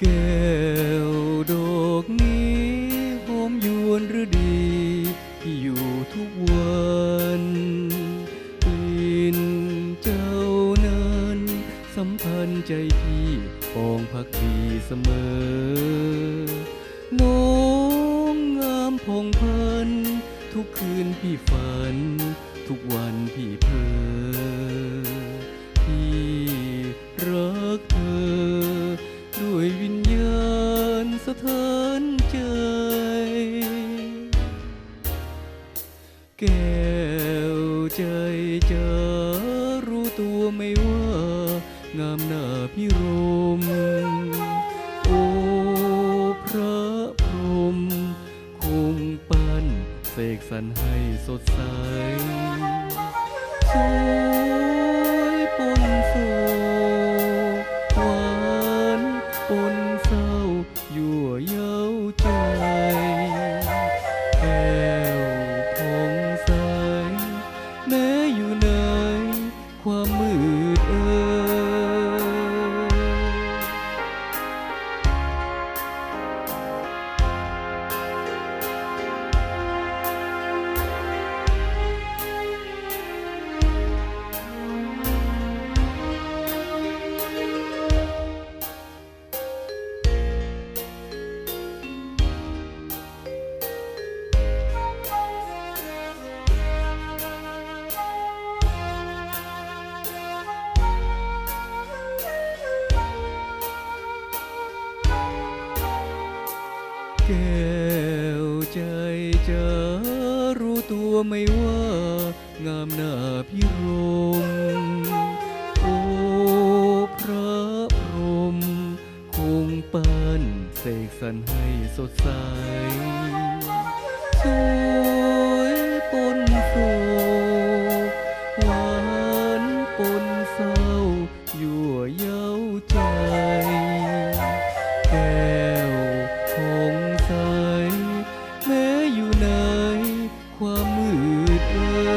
แก้วดอกนี้หอมยวนฤดีอยู่ทุกวันกินเจ้านั้นสัมพันธ์ใจพี่ปองพักดีเสมอ น้องงามพองพัน ทุกคืนพี่ฝัน ทุกวันพี่เพอพี่รักเธอ สะเทือนใจ แก้วใจจะรู้ตัวไม่ว่างามหน้าพิรม โอ้พระพรหมคงปั้นเสกสรรให้สดใส ยั่วเย้าใจแก้ว แก้วใจจะรู้ตัวไม่ว่างามหน้าพิรม โอ้พระพรมคงปั้นเสกสรรให้สดใส สวยปนโศกหวานปนเศร้า ยั่วเย้าใจ แก้ว good.